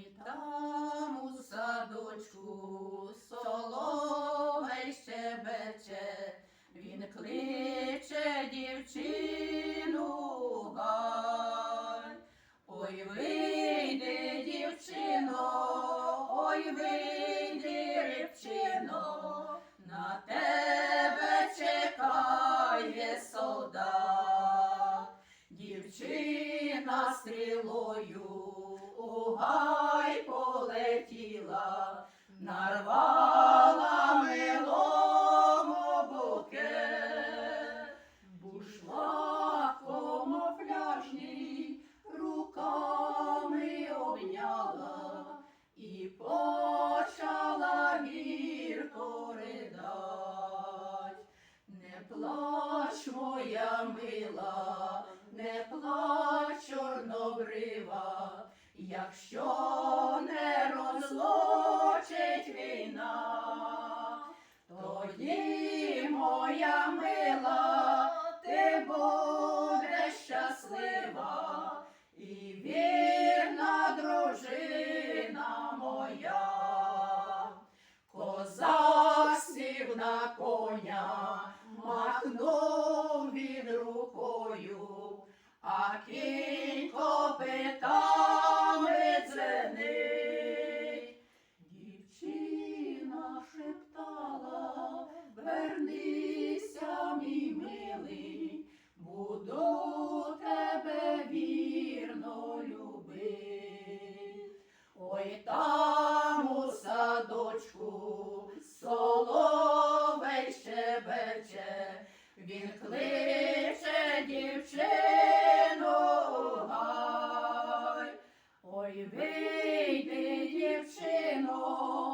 Ой, там у садочку соловей щебече, він кличе дівчину гай. Ой, вийди, дівчино, ой, вийди, рибчино, на тебе чекає солдат. Дівчина стрілою у мила, не плач, чорнобрива, якщо не розлучить війна, тоді, моя мила, ти будеш щаслива і вірна дружина моя. Кінь копитами дзвенить. Дівчина шептала, вернися, мій милий, буду тебе вірно любить. Ой, там у садочку соловей щебече, він кличе дівчино.